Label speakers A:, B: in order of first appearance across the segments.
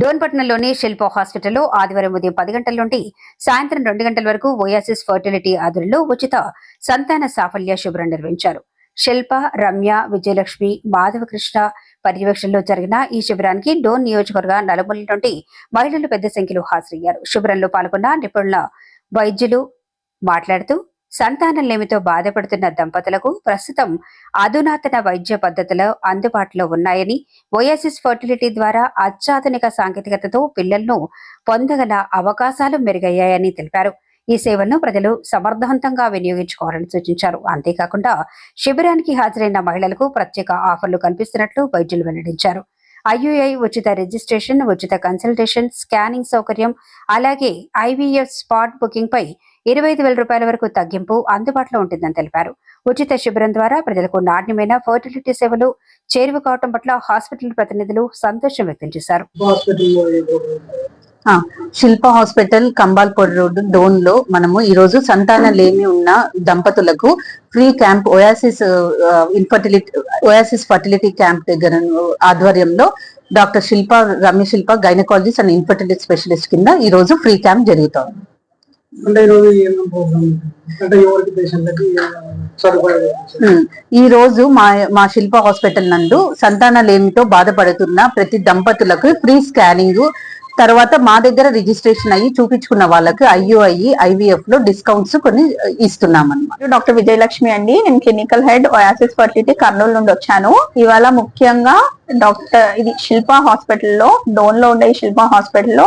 A: డోన్పట్నంలోని శిల్ప హాస్పిటల్లో ఆదివారం ఉదయం పది గంటల నుండి సాయంత్రం రెండు గంటల వరకు ఓయాసిస్ ఫర్టిలిటీ ఆధ్వర్యంలో ఉచిత సంతాన సాఫల్య శిబిరం నిర్వహించారు. శిల్ప రమ్య విజయలక్ష్మి మాధవకృష్ణ పర్యవేక్షణలో జరిగిన ఈ శిబిరానికి డోన్ నియోజకవర్గ నలుమూల నుండి మహిళలు పెద్ద సంఖ్యలో హాజరయ్యారు. శిబిరంలో పాల్గొన్న నిపుణుల వైద్యులు మాట్లాడుతూ సంతానం లేమితో బాధపడుతున్న దంపతులకు ప్రస్తుతం అధునాతన వైద్య పద్ధతులు అందుబాటులో ఉన్నాయని ఓయాసిస్ ఫర్టిలిటీ ద్వారా అత్యాధునిక సాంకేతికతతో పిల్లలను పొందగల అవకాశాలు మెరుగయ్యాయని తెలిపారు. ఈ సేవలను ప్రజలు సమర్థవంతంగా వినియోగించుకోవాలని సూచించారు. అంతేకాకుండా శిబిరానికి హాజరైన మహిళలకు ప్రత్యేక ఆఫర్లు కల్పిస్తున్నట్లు వైద్యులు వెల్లడించారు. ఐయుఐ ఉచిత రిజిస్ట్రేషన్ ఉచిత కన్సల్టేషన్ స్కానింగ్ సౌకర్యం అలాగే ఐవీఎఫ్ స్పాట్ బుకింగ్ పై ఇరవై ఐదు వేల రూపాయల వరకు తగ్గింపు అందుబాటులో ఉంటుందని తెలిపారు. ఉచిత శిబిరం ద్వారా ప్రజలకు నాణ్యమైన ఫర్టిలిటీ సేవలు చేరువ కావటం పట్ల హాస్పిటల్ ప్రతినిధులు సంతోషం వ్యక్తం చేశారు.
B: శిల్ప హాస్పిటల్ కంబాల్పూర్ రోడ్ డోన్లో మనము ఈ రోజు సంతాన లేమి ఉన్న దంపతులకు free camp Oasis infertility Oasis fertility camp దగ్గర ఆధ్వర్యంలో doctor Shilpa Ramya Shilpa gynaecologist and infertility specialist కింద ఈ రోజు ఫ్రీ క్యాంప్ జరుగుతోంది.
C: అంటే ఈరోజు ఏమేమి ప్రోగ్రామ్ అంటే ఎవరికి పేషెంట్లకి సదుపాయాలు
B: ఉమ్, ఈ రోజు మా మా శిల్ప హాస్పిటల్ నందు సంతాన లేమితో బాధపడుతున్న ప్రతి దంపతులకు ఫ్రీ స్కానింగ్ తర్వాత మా దగ్గర రిజిస్ట్రేషన్ అయ్యి చూపించుకున్న వాళ్ళకి ఐయుఐ ఐవీఎఫ్లో డిస్కౌంట్స్ కొన్ని ఇస్తున్నాం అన్నమాట
D: నేను డాక్టర్ విజయలక్ష్మి అండి. నేను clinical head Oasis fertility Kurnool నుండి వచ్చాను. ఇవాళ ముఖ్యంగా డాక్టర్ ఇది శిల్ప హాస్పిటల్లో డోన్లో ఉండే శిల్ప హాస్పిటల్లో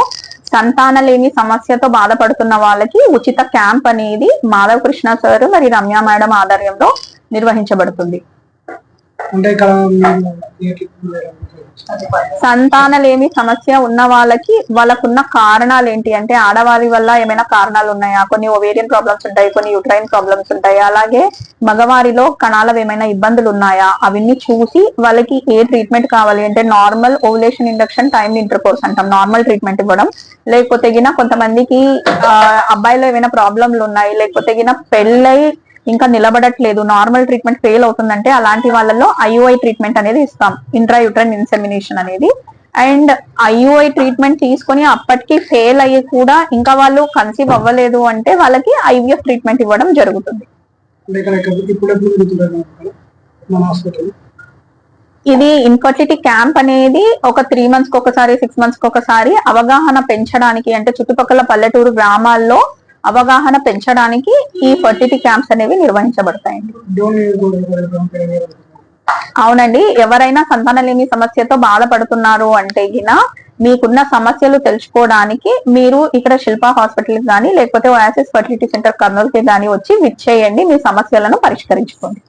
D: సంతాన లేని సమస్యతో బాధపడుతున్న వాళ్ళకి ఉచిత క్యాంప్ అనేది మాధవ కృష్ణ సార్ మరి రమ్య మేడం ఆధ్వర్యంలో నిర్వహించబడుతుంది.
C: అంటే
D: సంతానలేమి సమస్య ఉన్న వాళ్ళకి వాళ్ళకున్న కారణాలు ఏంటి అంటే ఆడవారి వల్ల ఏమైనా కారణాలు ఉన్నాయా కొన్ని ఓవేరియన్ ప్రాబ్లమ్స్ ఉంటాయి కొన్ని యూట్రైన్ ప్రాబ్లమ్స్ ఉంటాయి. అలాగే మగవారిలో కణాల ఏమైనా ఇబ్బందులు ఉన్నాయా అవన్నీ చూసి వాళ్ళకి ఏ ట్రీట్మెంట్ కావాలి? అంటే normal ovulation induction time intercourse అంటాం. నార్మల్ ట్రీట్మెంట్ ఇవ్వడం. లేకపోతే గిన కొంతమందికి అబ్బాయిలో ఏమైనా ప్రాబ్లంలు ఉన్నాయి? లేకపోతే గిన పెళ్ళై ఇంకా నిలబడట్లేదు. నార్మల్ ట్రీట్మెంట్ ఫెయిల్ అవుతుందంటే అలాంటి వాళ్ళలో ఐయుఐ ట్రీట్మెంట్ అనేది ఇస్తాం. ఇంట్రా యూట్రైన్ ఇన్సెమినేషన్ అనేది అండ్ ఐయుఐ ట్రీట్మెంట్ తీసుకొని అప్పటికి ఫెయిల్ అయ్యి కూడా ఇంకా వాళ్ళు కన్సీవ్ అవ్వలేదు అంటే వాళ్ళకి ఐవీఎఫ్ ట్రీట్మెంట్ ఇవ్వడం జరుగుతుంది. ఇది ఇన్ఫర్టిలిటీ క్యాంప్ అనేది ఒక త్రీ మంత్స్కి ఒకసారి సిక్స్ మంత్స్కి ఒకసారి అవగాహన పెంచడానికి అంటే చుట్టుపక్కల పల్లెటూరు గ్రామాల్లో అవగాహన పెంచడానికి ఈ ఫర్టిలిటీ క్యాంప్స్ అనేవి నిర్వహించబడతాయండి. అవునండి. ఎవరైనా సంతానలేమి సమస్యతో బాధపడుతున్నారు అంటే గిన మీకున్న సమస్యలు తెలుసుకోవడానికి మీరు ఇక్కడ శిల్ప హాస్పిటల్ కానీ లేకపోతే ఓయాసిస్ ఫర్టిలిటీ సెంటర్ కర్నూలుకి కానీ వచ్చి విచ్చేయండి. మీ సమస్యలను పరిష్కరించుకోండి.